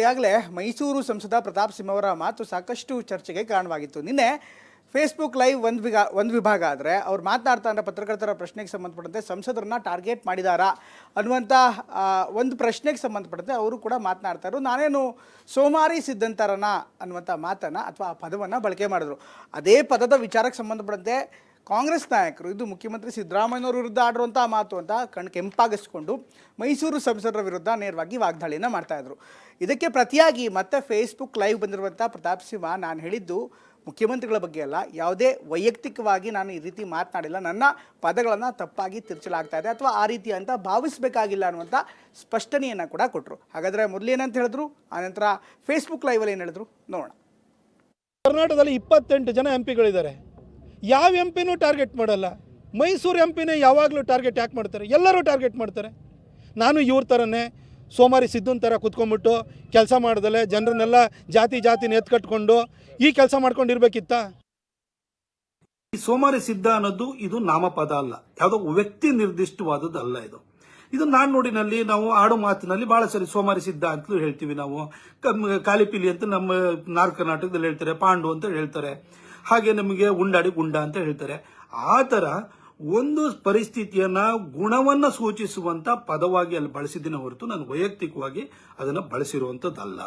ಈಗಾಗಲೇ ಮೈಸೂರು ಸಂಸದ ಪ್ರತಾಪ್ ಸಿಂಹ ಅವರ ಮಾತು ಸಾಕಷ್ಟು ಚರ್ಚೆಗೆ ಕಾರಣವಾಗಿತ್ತು. ನಿನ್ನೆ ಫೇಸ್ಬುಕ್ ಲೈವ್ ಒಂದು ವಿಭಾಗ ಒಂದು ವಿಭಾಗ ಆದರೆ ಅವ್ರು ಮಾತನಾಡ್ತಾ ಪತ್ರಕರ್ತರ ಪ್ರಶ್ನೆಗೆ ಸಂಬಂಧಪಟ್ಟಂತೆ ಸಂಸದರನ್ನ ಟಾರ್ಗೆಟ್ ಮಾಡಿದಾರಾ ಅನ್ನುವಂಥ ಒಂದು ಪ್ರಶ್ನೆಗೆ ಸಂಬಂಧಪಟ್ಟಂತೆ ಅವರು ಕೂಡ ಮಾತನಾಡ್ತಾರೆ ನಾನೇನು ಸೋಮಾರಿ ಸಿದ್ಧಂತರನ ಅನ್ನುವಂಥ ಮಾತನ್ನು ಅಥವಾ ಆ ಪದವನ್ನು ಬಳಕೆ ಮಾಡಿದ್ರು. ಅದೇ ಪದದ ವಿಚಾರಕ್ಕೆ ಸಂಬಂಧಪಟ್ಟಂತೆ ಕಾಂಗ್ರೆಸ್ ನಾಯಕರು, ಇದು ಮುಖ್ಯಮಂತ್ರಿ ಸಿದ್ದರಾಮಯ್ಯನವರ ವಿರುದ್ಧ ಆಡಿರುವಂಥ ಮಾತು ಅಂತ ಕಣ್ ಕೆಂಪಾಗಿಸ್ಕೊಂಡು ಮೈಸೂರು ಸಂಸದರ ವಿರುದ್ಧ ನೇರವಾಗಿ ವಾಗ್ದಾಳಿನ ಮಾಡ್ತಾಯಿದ್ರು ಇದಕ್ಕೆ ಪ್ರತಿಯಾಗಿ ಮತ್ತೆ ಫೇಸ್ಬುಕ್ ಲೈವ್ ಬಂದಿರುವಂಥ ಪ್ರತಾಪ್ ಸಿಂಹ ನಾನು ಹೇಳಿದ್ದು ಮುಖ್ಯಮಂತ್ರಿಗಳ ಬಗ್ಗೆ ಅಲ್ಲ, ಯಾವುದೇ ವೈಯಕ್ತಿಕವಾಗಿ ನಾನು ಈ ರೀತಿ ಮಾತನಾಡಿಲ್ಲ. ನನ್ನ ಪದಗಳನ್ನು ತಪ್ಪಾಗಿ ತಿರ್ಚಲಾಗ್ತಾ ಇದೆ ಅಥವಾ ಆ ರೀತಿ ಅಂತ ಭಾವಿಸಬೇಕಾಗಿಲ್ಲ ಅನ್ನುವಂಥ ಸ್ಪಷ್ಟನೆಯನ್ನು ಕೂಡ ಕೊಟ್ಟರು ಹಾಗಾದರೆ ಮೊದಲು ಏನಂತ ಹೇಳಿದ್ರು? ಆನಂತರ ಫೇಸ್ಬುಕ್ ಲೈವಲ್ಲಿ ಏನು ಹೇಳಿದ್ರು? ನೋಡೋಣ. ಕರ್ನಾಟಕದಲ್ಲಿ ಇಪ್ಪತ್ತೆಂಟು ಜನ ಎಂ ಪಿಗಳಿದ್ದಾರೆ ಯಾವ ಎಂ ಪಿನೂ ಟಾರ್ಗೆಟ್ ಮಾಡಲ್ಲ. ಮೈಸೂರು ಎಂ ಪಿನೇ ಯಾವಾಗಲೂ ಟಾರ್ಗೆಟ್ ಯಾಕೆ ಮಾಡ್ತಾರೆ? ಎಲ್ಲರೂ ಟಾರ್ಗೆಟ್ ಮಾಡ್ತಾರೆ. ನಾನು ಇವ್ರ ಥರನೇ ಸೋಮಾರಿ ಸಿದ್ಧನ ಥರ ಕುತ್ಕೊಂಡ್ಬಿಟ್ಟು ಕೆಲಸ ಮಾಡ್ದಲೆ ಜನರನ್ನೆಲ್ಲ ಜಾತಿ ಜಾತಿನ ಎತ್ಕಟ್ಕೊಂಡು ಈ ಕೆಲಸ ಮಾಡ್ಕೊಂಡಿರ್ಬೇಕಿತ್ತ? ಈ ಸೋಮಾರಿ ಸಿದ್ಧ ಅನ್ನೋದು ಇದು ನಾಮಪದ ಅಲ್ಲ. ಯಾವುದೋ ವ್ಯಕ್ತಿ ನಿರ್ದಿಷ್ಟವಾದದ್ದು ಅಲ್ಲ ಇದು ಇದು ನಾಣ್ಣುಡಿನಲ್ಲಿ ನಾವು ಆಡು ಮಾತಿನಲ್ಲಿ ಬಹಳ ಸರಿ ಸೋಮಾರಿ ಸಿದ್ಧ ಅಂತಲೂ ಹೇಳ್ತೀವಿ ನಾವು. ಕಾಲಿಪಿಲಿ ಅಂತ ನಮ್ಮ ನಾರ್ ಕರ್ನಾಟಕದಲ್ಲಿ ಹೇಳ್ತಾರೆ, ಪಾಂಡು ಅಂತ ಹೇಳ್ತಾರೆ. ಹಾಗೆ ನಮಗೆ ಉಂಡಾಡಿ ಗುಂಡ ಅಂತ ಹೇಳ್ತಾರೆ. ಆ ಥರ ಒಂದು ಪರಿಸ್ಥಿತಿಯನ್ನ ಗುಣವನ್ನ ಸೂಚಿಸುವಂತ ಪದವಾಗಿ ಅಲ್ಲಿ ಬಳಸಿದ್ದೀನಿ ಹೊರತು ನಾನು ವೈಯಕ್ತಿಕವಾಗಿ ಅದನ್ನ ಬಳಸಿರುವಂತದ್ದಲ್ಲ.